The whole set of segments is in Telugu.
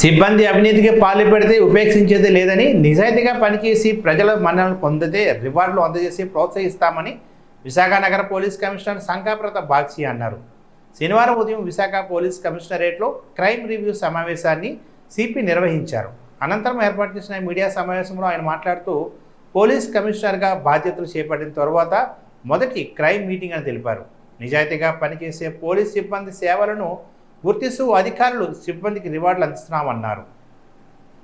సిబ్బంది అవినీతికి పాల్పడితే ఉపేక్షించేది లేదని నిజాయితీగా పనిచేసి ప్రజల మన్ననలు పొందితే రివార్డులు అందజేసి ప్రోత్సహిస్తామని విశాఖ నగర పోలీస్ కమిషనర్ శంకాప్రత బాక్సి అన్నారు. శనివారం ఉదయం విశాఖ పోలీస్ కమిషనరేట్లో క్రైమ్ రివ్యూ సమావేశాన్ని సిపి నిర్వహించారు. అనంతరం ఏర్పాటు చేసిన మీడియా సమావేశంలో ఆయన మాట్లాడుతూ పోలీస్ కమిషనర్గా బాధ్యతలు చేపట్టిన తర్వాత మొదటి క్రైమ్ మీటింగ్ అని తెలిపారు. నిజాయితీగా పనిచేసే పోలీస్ సిబ్బంది సేవలను గుర్తిస్తూ అధికారులు సిబ్బందికి రివార్డులు అందిస్తున్నామన్నారు.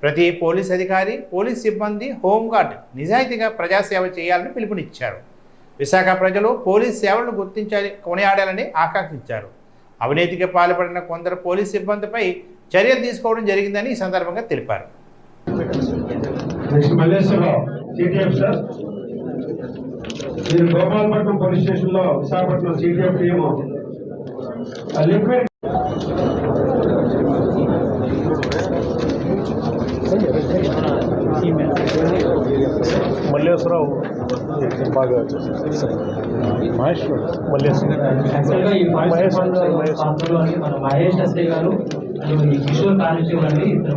ప్రతి పోలీస్ అధికారి పోలీస్ సిబ్బంది హోంగార్డ్ నిజాయితీగా ప్రజాసేవ చేయాలని పిలుపునిచ్చారు. విశాఖ ప్రజలు పోలీస్ సేవలను గుర్తించాలి కొనియాడాలని ఆకాంక్షించారు. అవినీతికి పాల్పడిన కొందరు పోలీస్ సిబ్బందిపై చర్యలు తీసుకోవడం జరిగిందని ఈ సందర్భంగా తెలిపారు. గోపాలపట్నం పోలీస్ స్టేషన్లో విశాఖపట్నం సిటిఎఫ్ లిక్విడ్ మల్లేశ్వరరావు బాగా మహేశ్వర్ మల్లేశ్వర. యాక్చువల్గా మహేష్ పార్టిసిపెంట్ మహేష్ గారు కిషోర్ కానిస్టేబుల్ అండి ఇద్దరు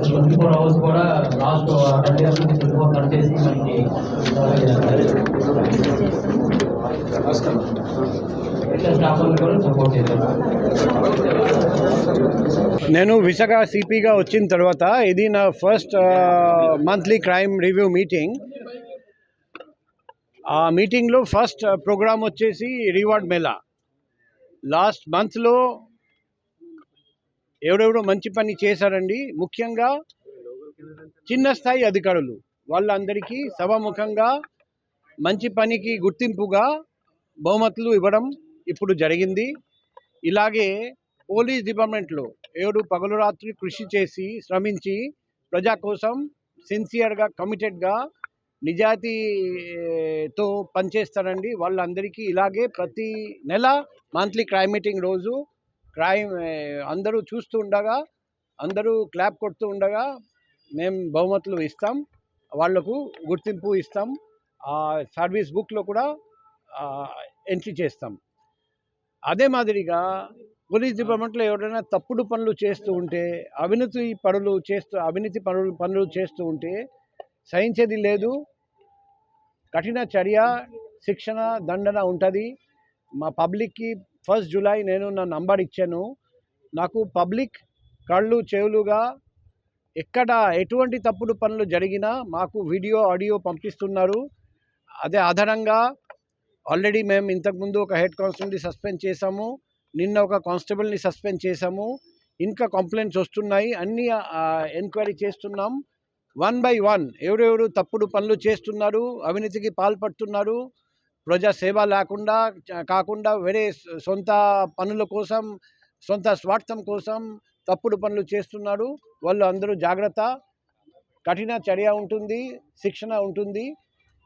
ట్వంటీ ఫోర్ అవర్స్ కూడా లాస్ట్ ట్వంటీ ఫోర్ కట్ చేసి మనకి నేను విశాఖ సిపిగా వచ్చిన తర్వాత ఇది నా first monthly crime review meeting ఆ మీటింగ్లో ఫస్ట్ ప్రోగ్రామ్ వచ్చేసి రివార్డ్ మేళా లాస్ట్ మంత్లో ఎవరెవరో మంచి పని చేశారండి. ముఖ్యంగా చిన్న స్థాయి అధికారులు. వాళ్ళందరికీ సభాముఖంగా మంచి పనికి గుర్తింపుగా బహుమతులు ఇవ్వడం ఇప్పుడు జరిగింది. ఇలాగే పోలీస్ డిపార్ట్మెంట్లో ఎవరు పగలు రాత్రి కృషి చేసి శ్రమించి ప్రజా కోసం సిన్సియర్గా కమిటెడ్గా నిజాయితీతో పనిచేస్తారండి. వాళ్ళందరికీ ఇలాగే ప్రతి నెల మంత్లీ క్రైమ్ మీటింగ్ రోజు క్రైమ్ అందరూ చూస్తూ ఉండగా అందరూ క్లాప్ కొడుతూ ఉండగా మేము బహుమతులు ఇస్తాం. వాళ్ళకు గుర్తింపు ఇస్తాం. సర్వీస్ బుక్లో కూడా ఎంట్రీ చేస్తాం. అదే మాదిరిగా పోలీస్ డిపార్ట్మెంట్లో ఎవరైనా తప్పుడు పనులు చేస్తూ ఉంటే అవినీతి పనులు చేస్తూ అవినీతి పనులు పనులు చేస్తూ ఉంటే సహించేది లేదు. కఠిన చర్య శిక్షణ దండన ఉంటుంది. మా పబ్లిక్కి ఫస్ట్ జూలై నేను నా నంబర్ ఇచ్చాను. నాకు పబ్లిక్ కళ్ళు చెవులుగా ఎక్కడ ఎటువంటి తప్పుడు పనులు జరిగినా మాకు వీడియో ఆడియో పంపిస్తున్నారు. అదే ఆధారంగా ఆల్రెడీ మేము ఇంతకుముందు ఒక హెడ్ కానిస్టేబుల్ని సస్పెండ్ చేశాము. నిన్న ఒక కానిస్టేబుల్ని సస్పెండ్ చేశాము. ఇంకా కంప్లైంట్స్ వస్తున్నాయి. అన్నీ ఎంక్వైరీ చేస్తున్నాం. వన్ బై వన్ ఎవరెవరు తప్పుడు పనులు చేస్తున్నారు అవినీతికి పాల్పడుతున్నారు ప్రజా సేవ లేకుండా కాకుండా వేరే సొంత పనుల కోసం సొంత స్వార్థం కోసం తప్పుడు పనులు చేస్తున్నాడు. వాళ్ళు అందరూ జాగ్రత్త. కఠిన చర్య ఉంటుంది శిక్షణ ఉంటుంది.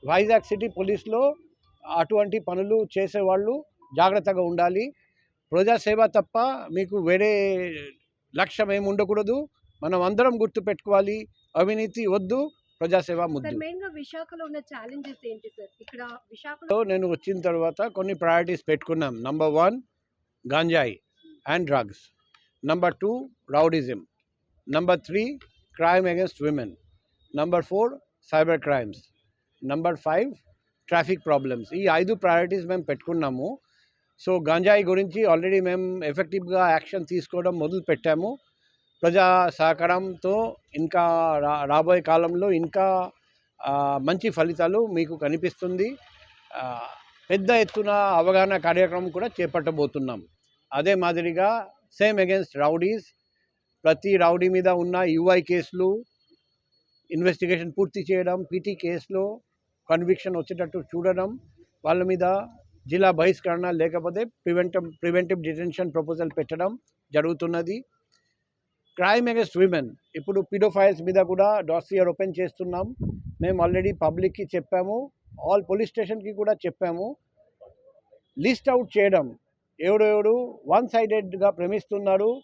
వైజాగ్ సిటీ పోలీస్లో అటువంటి పనులు చేసేవాళ్ళు జాగ్రత్తగా ఉండాలి. ప్రజాసేవ తప్ప మీకు వేరే లక్ష్యం ఏమి ఉండకూడదు. మనం అందరం గుర్తు పెట్టుకోవాలి. అవినీతి వద్దు. ప్రజాసేవ ముద్దు. నేను వచ్చిన తర్వాత కొన్ని ప్రయారిటీస్ పెట్టుకున్నాం. Number one గాంజాయి and drugs number two rowdyism number three crime against women number four cyber crimes number five traffic problems ఈ ఐదు ప్రయారిటీస్ మేము పెట్టుకున్నాము. సో గంజాయి గురించి ఆల్రెడీ మేము ఎఫెక్టివ్గా యాక్షన్ తీసుకోవడం మొదలు పెట్టాము ప్రజా సహకారంతో ఇంకా రా రాబోయే కాలంలో ఇంకా మంచి ఫలితాలు మీకు కనిపిస్తుంది. పెద్ద ఎత్తున అవగాహన కార్యక్రమం కూడా చేపట్టబోతున్నాం. అదే మాదిరిగా సేమ్ అగేన్స్ట్ రౌడీస్ ప్రతి రౌడీ మీద ఉన్న యూఐ కేసులు ఇన్వెస్టిగేషన్ పూర్తి చేయడం పీటీ కేసులో కన్విక్షన్ వచ్చేటట్టు చూడడం వాళ్ళ మీద జిల్లా బహిష్కరణ లేకపోతే ప్రివెంటివ్ ప్రివెంటివ్ డిటెన్షన్ ప్రపోజల్ పెట్టడం జరుగుతున్నది. Crime against women. ఇప్పుడు పిడోఫైల్స్ మీద కూడా డాసియర్ ఓపెన్ చేస్తున్నాం. మేము ఆల్రెడీ పబ్లిక్కి చెప్పాము. ఆల్ పోలీస్ స్టేషన్కి కూడా చెప్పాము. లిస్ట్ అవుట్ చేయడం. ఎవడెవడు వన్ సైడెడ్గా ప్రేమిస్తున్నాడు